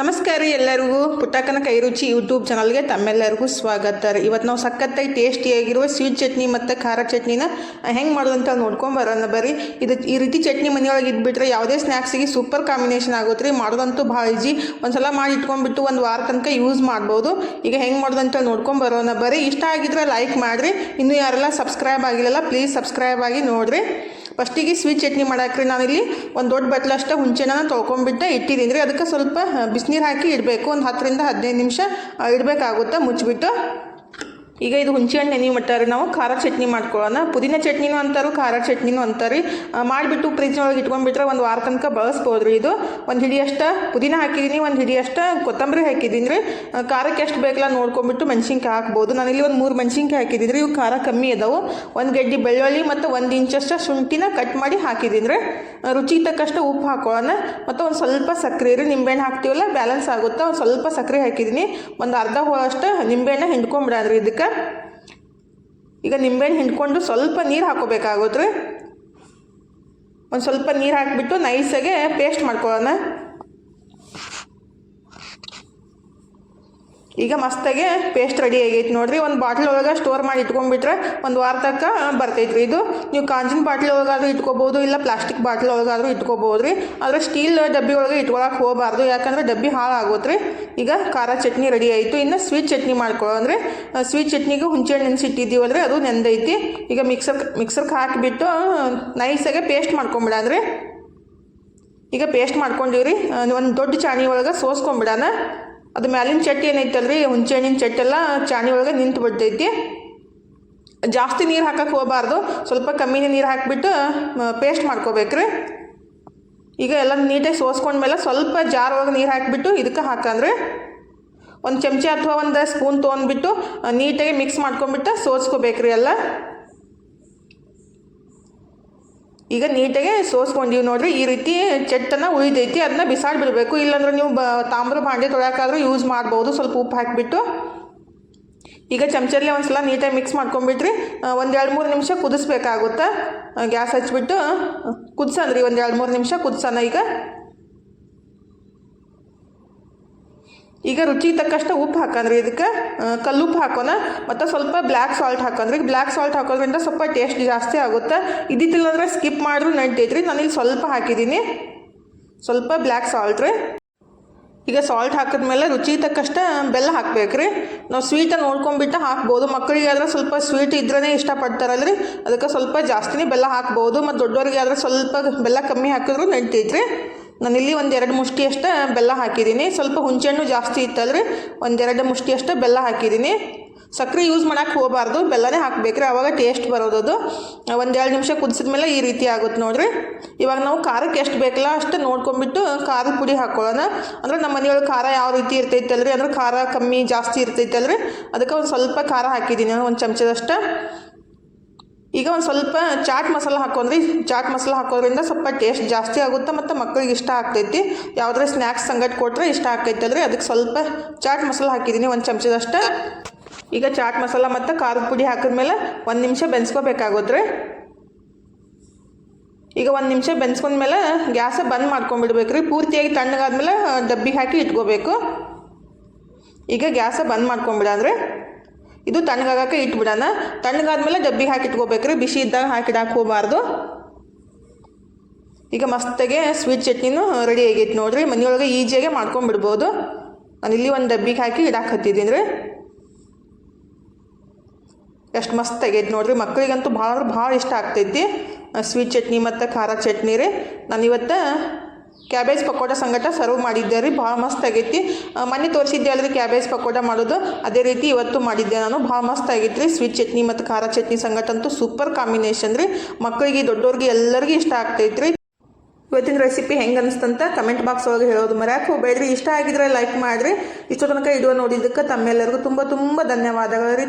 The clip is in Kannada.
ನಮಸ್ಕಾರ ಎಲ್ಲರಿಗೂ. ಪುಟ್ಟಕ್ಕನ ಕೈರುಚಿ ಯೂಟ್ಯೂಬ್ ಚಾನಲ್ಗೆ ತಮ್ಮೆಲ್ಲರಿಗೂ ಸ್ವಾಗತ. ರೀ ಇವತ್ತು ನಾವು ಸಖತ್ತಾಗಿ ಟೇಸ್ಟಿಯಾಗಿರುವ ಸ್ವೀಟ್ ಚಟ್ನಿ ಮತ್ತು ಖಾರ ಚಟ್ನಿನ ಹೆಂಗೆ ಮಾಡೋದಂತ ನೋಡ್ಕೊಂಬರೋಣ ಬರ್ರಿ. ಇದು ಈ ರೀತಿ ಚಟ್ನಿ ಮನೆಯೊಳಗೆ ಇದ್ಬಿಟ್ರೆ ಯಾವುದೇ ಸ್ನ್ಯಾಕ್ಸಿಗೆ ಸೂಪರ್ ಕಾಂಬಿನೇಷನ್ ಆಗುತ್ತೆ ರೀ. ಮಾಡೋದಂತೂ ಭಾಳ ಈಜಿ ಒಂದ್ಸಲ ಮಾಡಿ ಇಟ್ಕೊಂಡ್ಬಿಟ್ಟು ಒಂದು ವಾರ ತನಕ ಯೂಸ್ ಮಾಡ್ಬೋದು. ಈಗ ಹೆಂಗೆ ಮಾಡೋದಂತ ಅಂತ ನೋಡ್ಕೊಂಡು ಬರೋಣ ಬರ್ರಿ. ಇಷ್ಟ ಆಗಿದ್ರೆ ಲೈಕ್ ಮಾಡಿರಿ. ಇನ್ನೂ ಯಾರೆಲ್ಲ ಸಬ್ಸ್ಕ್ರೈಬ್ ಆಗಿಲ್ಲಲ್ಲ ಪ್ಲೀಸ್ ಸಬ್ಸ್ಕ್ರೈಬ್ ಆಗಿ ನೋಡಿರಿ. ಫಸ್ಟಿಗೆ ಸ್ವೀಟ್ ಚಟ್ನಿ ಮಾಡಾಕ್ರಿ ನಾನಿಲ್ಲಿ ಒಂದು ದೊಡ್ಡ ಬಟ್ಲಷ್ಟು ಹುಂಚೆನ ತೊಳ್ಕೊಂಡ್ಬಿಟ್ಟು ಇಟ್ಟಿದ್ದೀನಿ ರೀ ಅದಕ್ಕೆ ಸ್ವಲ್ಪ ಬಿಸಿನೀರು ಹಾಕಿ ಇಡಬೇಕು. ಒಂದು ಹತ್ತರಿಂದ ಹದಿನೈದು ನಿಮಿಷ ಇಡಬೇಕಾಗುತ್ತೆ ಮುಚ್ಚಿಬಿಟ್ಟು ಈಗ ಇದು ಹುಣಸೆಹಣ್ಣು ನೆನೆ ಮಟ್ಟಾರೆ ನಾವು ಖಾರ ಚಟ್ನಿ ಮಾಡ್ಕೊಳ್ಳೋಣ. ಪುದೀನ ಚಟ್ನಿನೂ ಅಂತಾರೆ, ಖಾರ ಚಟ್ನಿನೂ ಅಂತಾರೆ. ಮಾಡಿಬಿಟ್ಟು ಫ್ರಿಜ್ನೊಳಗೆ ಇಟ್ಕೊಂಡ್ಬಿಟ್ರೆ ಒಂದು ವಾರ ತನಕ ಬಳಸ್ಬೋದು ರೀ ಇದು. ಒಂದು ಹಿಡಿಯಷ್ಟ ಪುದೀನ ಹಾಕಿದ್ದೀನಿ, ಒಂದು ಹಿಡಿಯಷ್ಟು ಕೊತ್ತಂಬರಿ ಹಾಕಿದ್ದೀನಿ ರೀ. ಖಾರಕ್ಕೆ ಎಷ್ಟು ಬೇಕಲ್ಲ ನೋಡ್ಕೊಂಬಿಟ್ಟು ಮೆಣಸಿನ್ಕಾಯಿ ಹಾಕ್ಬೋದು. ನಾನಿಲ್ಲಿ ಒಂದು ಮೂರು ಮೆಣಸಿನ್ಕಾಯಿ ಹಾಕಿದ್ದೀನಿ ರೀ. ಇವು ಖಾರ ಕಮ್ಮಿ ಇದಾವೆ ಒಂದು ಗಡ್ಡಿ ಬೆಳ್ಳುಳ್ಳಿ ಮತ್ತು ಒಂದು ಇಂಚಷ್ಟು ಶುಂಠಿನ ಕಟ್ ಮಾಡಿ ಹಾಕಿದ್ದೀನಿ ರೀ. ರುಚಿಗೆ ತಕ್ಕಷ್ಟು ಉಪ್ಪು ಹಾಕೊಳ್ಳೋಣ ಮತ್ತು ಒಂದು ಸ್ವಲ್ಪ ಸಕ್ಕರೆ ರೀ. ನಿಂಬೆಹಣ್ಣು ಹಾಕ್ತೀವಲ್ಲ, ಬ್ಯಾಲೆನ್ಸ್ ಆಗುತ್ತೆ? ಒಂದು ಸ್ವಲ್ಪ ಸಕ್ಕರೆ ಹಾಕಿದ್ದೀನಿ. ಒಂದು ಅರ್ಧ ಹೋಳಷ್ಟು ನಿಂಬೆಹಣ್ಣು ಹಿಂಡ್ಕೊಂಬಿಡೋದ್ರಿ ಇದಕ್ಕೆ. ಈಗ ನಿಂಬೆಹಣ್ಣು ಹಿಂಡ್ಕೊಂಡು ಸ್ವಲ್ಪ ನೀರು ಹಾಕೋಬೇಕಾಗುತ್ತೆ ಒಂದು ಸ್ವಲ್ಪ ನೀರು ಹಾಕಿಬಿಟ್ಟು ನೈಸಾಗೆ ಪೇಸ್ಟ್ ಮಾಡ್ಕೊಳ್ಳೋಣ. ಈಗ ಮಸ್ತಾಗೆ ಪೇಸ್ಟ್ ರೆಡಿ ಆಗೈತೆ ನೋಡಿರಿ. ಒಂದು ಬಾಟ್ಲ್ ಒಳಗೆ ಸ್ಟೋರ್ ಮಾಡಿ ಇಟ್ಕೊಂಡ್ಬಿಟ್ರೆ ಒಂದು ವಾರ ತಕ್ಕ ಬರ್ತೈತೆ ರೀ ಇದು. ನೀವು ಕಾಂಜಿನ ಬಾಟ್ಲ್ ಒಳಗಾದ್ರೂ ಇಟ್ಕೋಬೋದು, ಇಲ್ಲ ಪ್ಲಾಸ್ಟಿಕ್ ಬಾಟ್ಲ್ ಒಳಗಾದ್ರೂ ಇಟ್ಕೋಬೋದು ರೀ ಆದರೆ ಸ್ಟೀಲ್ ಡಬ್ಬಿ ಒಳಗೆ ಇಟ್ಕೊಳಕ್ಕೆ ಹೋಗಬಾರ್ದು. ಯಾಕಂದ್ರೆ ಡಬ್ಬಿ ಹಾಳಾಗುತ್ತೆ ಈಗ ಖಾರ ಚಟ್ನಿ ರೆಡಿ ಆಯಿತು. ಇನ್ನು ಸ್ವೀಟ್ ಚಟ್ನಿ ಮಾಡ್ಕೊಳ್ಳೋಂದ್ರೆ ಸ್ವೀಟ್ ಚಟ್ನಿಗೆ ಹುಂಚೆ ನೆನೆಸಿಟ್ಟಿದ್ದೀವಲ್ರಿ ಅದು ನೆಂದೈತಿ. ಈಗ ಮಿಕ್ಸರ್ ಮಿಕ್ಸರ್ಗೆ ಹಾಕಿಬಿಟ್ಟು ನೈಸಾಗೆ ಪೇಸ್ಟ್ ಮಾಡ್ಕೊಂಬಿಡಂದ್ರೆ ಈಗ ಪೇಸ್ಟ್ ಮಾಡ್ಕೊಂಡಿವ್ರಿ. ಒಂದು ದೊಡ್ಡ ಚಾಣಿ ಒಳಗೆ ಸೋಸ್ಕೊಂಬಿಡೋಣ. ಅದು ಮ್ಯಾಲಿನ ಚಟ್ಟಿ ಏನೈತಲ್ರಿ ಹುಣಸೆ ಹಣ್ಣಿನ ಚಟ್ಟೆಲ್ಲ ಚಾಣಿ ಒಳಗೆ ನಿಂತು ಬಿಡ್ತೈತಿ. ಜಾಸ್ತಿ ನೀರು ಹಾಕಕ್ಕೆ ಹೋಗಬಾರ್ದು, ಸ್ವಲ್ಪ ಕಮ್ಮಿನೇ ನೀರು ಹಾಕಿಬಿಟ್ಟು ಪೇಸ್ಟ್ ಮಾಡ್ಕೋಬೇಕ್ರಿ. ಈಗ ಎಲ್ಲ ನೀಟಾಗಿ ಸೋಸ್ಕೊಂಡ್ಮೇಲೆ ಸ್ವಲ್ಪ ಜಾರ್ ಒಳಗೆ ನೀರು ಹಾಕಿಬಿಟ್ಟು ಇದಕ್ಕೆ ಹಾಕಂದ್ರೆ ಒಂದು ಚಮಚ ಅಥವಾ ಒಂದು ಸ್ಪೂನ್ ತೊಗೊಂಡ್ಬಿಟ್ಟು ನೀಟಾಗಿ ಮಿಕ್ಸ್ ಮಾಡ್ಕೊಂಡ್ಬಿಟ್ಟು ಸೋಸ್ಕೋಬೇಕ್ರಿ ಎಲ್ಲ. ಈಗ ನೀಟಾಗೆ ಸೋಸ್ಕೊಂಡಿವಿ ನೋಡ್ರಿ, ಈ ರೀತಿ ಚೆಟ್ಟನ್ನು ಉಳಿದೈತಿ ಅದನ್ನ ಬಿಸಾಡ್ಬಿಡ್ಬೇಕು. ಇಲ್ಲಾಂದ್ರೆ ನೀವು ಬ, ತಾಮ್ರ ಬಾಂಡೆ ಯೂಸ್ ಮಾಡ್ಬೋದು, ಸ್ವಲ್ಪ ಉಪ್ಪು ಹಾಕಿಬಿಟ್ಟು. ಈಗ ಚಮಚಲ್ಲೇ ಒಂದು ಸಲ ನೀಟಾಗಿ ಮಿಕ್ಸ್ ಮಾಡ್ಕೊಂಬಿಟ್ರಿ ಒಂದು ಎರಡು ಮೂರು ನಿಮಿಷ ಕುದಿಸ್ಬೇಕಾಗುತ್ತೆ. ಗ್ಯಾಸ್ ಹಚ್ಬಿಟ್ಟು ಕುದಿಸಂದ್ರಿ ಒಂದು ಎರಡು ಮೂರು ನಿಮಿಷ ಕುದಿಸೋಣ ಈಗ. ಈಗ ರುಚಿಗೆ ತಕ್ಕಷ್ಟು ಉಪ್ಪು ಹಾಕಂದ್ರಿ ಇದಕ್ಕೆ ಕಲ್ಲುಪ್ಪು ಹಾಕೋಣ, ಮತ್ತು ಸ್ವಲ್ಪ ಬ್ಲ್ಯಾಕ್ ಸಾಲ್ಟ್ ಹಾಕಂದ್ರಿ ಬ್ಲ್ಯಾಕ್ ಸಾಲ್ಟ್ ಹಾಕೋದ್ರಿಂದ ಸ್ವಲ್ಪ ಟೇಸ್ಟ್ ಜಾಸ್ತಿ ಆಗುತ್ತೆ. ಇದ್ದಿತ್ತಿಲ್ಲಂದ್ರೆ ಸ್ಕಿಪ್ ಮಾಡಿದ್ರು ನಡೀತೈತ್ರಿ ಇಲ್ಲಿ ಸ್ವಲ್ಪ ಹಾಕಿದ್ದೀನಿ. ಸ್ವಲ್ಪ ಬ್ಲ್ಯಾಕ್ ಸಾಲ್ಟ್ ರೀ. ಈಗ ಸಾಲ್ಟ್ ಹಾಕಿದ್ಮೇಲೆ ರುಚಿ ತಕ್ಕಷ್ಟು ಬೆಲ್ಲ ಹಾಕ್ಬೇಕು ರೀ ನಾವು ಸ್ವೀಟ ನೋಡ್ಕೊಂಡ್ಬಿಟ್ಟು ಹಾಕ್ಬೋದು. ಮಕ್ಕಳಿಗೆ ಆದ್ರೆ ಸ್ವಲ್ಪ ಸ್ವೀಟ್ ಇದ್ರೇ ಇಷ್ಟಪಡ್ತಾರಲ್ರಿ. ಅದಕ್ಕೆ ಸ್ವಲ್ಪ ಜಾಸ್ತಿನೇ ಬೆಲ್ಲ ಹಾಕ್ಬೋದು. ಮತ್ತು ದೊಡ್ಡವರಿಗೆ ಆದ್ರೆ ಸ್ವಲ್ಪ ಬೆಲ್ಲ ಕಮ್ಮಿ ಹಾಕಿದ್ರು ನಡೀತೈತ್ರಿ ನಾನಿಲ್ಲಿ ಒಂದು ಎರಡು ಮುಷ್ಟಿಯಷ್ಟು ಬೆಲ್ಲ ಹಾಕಿದ್ದೀನಿ. ಸ್ವಲ್ಪ ಹುಂಚೆಹಣ್ಣು ಜಾಸ್ತಿ ಇತ್ತಲ್ರಿ ಒಂದೆರಡು ಮುಷ್ಟಿಯಷ್ಟು ಬೆಲ್ಲ ಹಾಕಿದ್ದೀನಿ. ಸಕ್ಕರೆ ಯೂಸ್ ಮಾಡೋಕ್ಕೆ ಹೋಗಬಾರ್ದು. ಬೆಲ್ಲನೇ ಹಾಕಬೇಕ್ರಿ. ಆವಾಗ ಟೇಸ್ಟ್ ಬರೋದದು ಒಂದೆರಡು ನಿಮಿಷ ಕುದಿಸಿದ ಮೇಲೆ ಈ ರೀತಿ ಆಗುತ್ತೆ ನೋಡಿರಿ. ಇವಾಗ ನಾವು ಖಾರಕ್ಕೆ ಎಷ್ಟು ಬೇಕಲ್ಲ ಅಷ್ಟು ನೋಡ್ಕೊಂಬಿಟ್ಟು ಖಾರದ ಪುಡಿ ಹಾಕ್ಕೊಳ್ಳೋಣ ಅಂದ್ರೆ ನಮ್ಮ ಮನೆಯೊಳಗೆ ಖಾರ ಯಾವ ರೀತಿ ಇರ್ತೈತಲ್ರಿ? ಅಂದ್ರೆ ಖಾರ ಕಮ್ಮಿ ಜಾಸ್ತಿ ಇರ್ತೈತಲ್ರಿ? ಅದಕ್ಕೆ ಒಂದು ಸ್ವಲ್ಪ ಖಾರ ಹಾಕಿದ್ದೀನಿ. ಒಂದು ಚಮಚದಷ್ಟು. ಈಗ ಒಂದು ಸ್ವಲ್ಪ ಚಾಟ್ ಮಸಾಲ ಹಾಕೊಂಡ್ರಿ. ಚಾಟ್ ಮಸಾಲ ಹಾಕೋದ್ರಿಂದ ಸ್ವಲ್ಪ ಟೇಸ್ಟ್ ಜಾಸ್ತಿ ಆಗುತ್ತೆ ಮತ್ತು ಮಕ್ಕಳಿಗೆ ಇಷ್ಟ ಆಗ್ತೈತಿ. ಯಾವುದ್ರ ಸ್ನ್ಯಾಕ್ಸ್ ಸಂಗಟ್ ಕೊಟ್ಟರೆ ಇಷ್ಟ ಆಗ್ತೈತಲ್ರಿ ಅದಕ್ಕೆ ಸ್ವಲ್ಪ ಚಾಟ್ ಮಸಾಲ ಹಾಕಿದ್ದೀನಿ ಒಂದು ಚಮಚದಷ್ಟು. ಈಗ ಚಾಟ್ ಮಸಾಲ ಮತ್ತು ಖಾರದ ಪುಡಿ ಹಾಕಿದ ಮೇಲೆ ಒಂದು ನಿಮಿಷ ಬೆನ್ಸ್ಕೋಬೇಕಾಗುತ್ತೆ ಈಗ ಒಂದು ನಿಮಿಷ ಬೆನ್ಸ್ಕೊಂಡ್ಮೇಲೆ ಗ್ಯಾಸ ಬಂದ್ ಮಾಡ್ಕೊಂಡ್ಬಿಡ್ಬೇಕು ರೀ ಪೂರ್ತಿಯಾಗಿ ತಣ್ಣಗಾದ್ಮೇಲೆ ಡಬ್ಬಿ ಹಾಕಿ ಇಟ್ಕೋಬೇಕು. ಈಗ ಗ್ಯಾಸ ಬಂದ್ ಮಾಡ್ಕೊಂಬಿಡಂದ್ರೆ ಇದು ತಣ್ಣಗಾಗಕ್ಕೆ ಇಟ್ಬಿಡೋಣ. ತಣ್ಣಗಾದ್ಮೇಲೆ ಡಬ್ಬಿಗೆ ಹಾಕಿ ಇಟ್ಕೋಬೇಕ್ರಿ ಬಿಸಿ ಇದ್ದಾಗ ಹಾಕಿಡಕ್ಕೆ ಹೋಗಬಾರ್ದು. ಈಗ ಮಸ್ತಾಗೆ ಸ್ವೀಟ್ ಚಟ್ನಿನೂ ರೆಡಿ ಆಗೈತೆ ನೋಡಿರಿ. ಮನೆಯೊಳಗೆ ಈಜಿಯಾಗೆ ಮಾಡ್ಕೊಂಡ್ಬಿಡ್ಬೋದು. ನಾನು ಇಲ್ಲಿ ಒಂದು ಡಬ್ಬಿಗೆ ಹಾಕಿ ಇಡಕ್ಕೆ ಹತ್ತಿದ್ದೀನಿ ರೀ. ಎಷ್ಟು ಮಸ್ತ್ ಆಗೈತೆ ನೋಡಿರಿ. ಮಕ್ಕಳಿಗಂತೂ ಭಾಳ ಅಂದ್ರೆ ಭಾಳ ಇಷ್ಟ ಆಗ್ತೈತಿ. ಸ್ವೀಟ್ ಚಟ್ನಿ ಮತ್ತು ಖಾರ ಚಟ್ನಿ ರೀ. ನಾನು ಇವತ್ತು ಕ್ಯಾಬೇಜ್ ಪಕೋಡ ಸಂಗಟ ಸರ್ವ್ ಮಾಡಿದ್ದೆ ರೀ, ಭಾಳ ಮಸ್ತ್ ಆಗೈತಿ. ಮನೆ ತೋರಿಸಿದ್ದೆ ಅಲ್ರಿ ಕ್ಯಾಬೇಜ್ ಪಕೋಡ ಮಾಡೋದು. ಅದೇ ರೀತಿ ಇವತ್ತು ಮಾಡಿದ್ದೆ ನಾನು, ಭಾಳ ಮಸ್ತ್ ಆಗೈತಿ ರೀ. ಸ್ವೀಟ್ ಚಟ್ನಿ ಮತ್ತು ಖಾರ ಚಟ್ನಿ ಸಂಗಟ ಅಂತೂ ಸೂಪರ್ ಕಾಂಬಿನೇಷನ್ ರೀ. ಮಕ್ಕಳಿಗೆ ದೊಡ್ಡವ್ರಿಗೆ ಎಲ್ಲರಿಗೂ ಇಷ್ಟ ಆಗ್ತೈತಿ ರೀ ಇವತ್ತಿನ ರೆಸಿಪಿ ಹೆಂಗೆ ಅನಿಸ್ತಂತ ಕಮೆಂಟ್ ಬಾಕ್ಸ್ ಒಳಗೆ ಹೇಳೋದು ಮರ್ಯಾಕೆ ಹೋಗ್ಬೇಡ್ರಿ ಇಷ್ಟ ಆಗಿದ್ರೆ ಲೈಕ್ ಮಾಡಿರಿ. ಇಷ್ಟು ತನಕ ಇಡುವ ನೋಡಿದ್ದಕ್ಕೆ ತಮ್ಮೆಲ್ಲರಿಗೂ ತುಂಬ ತುಂಬ ಧನ್ಯವಾದಗಳು ರೀ.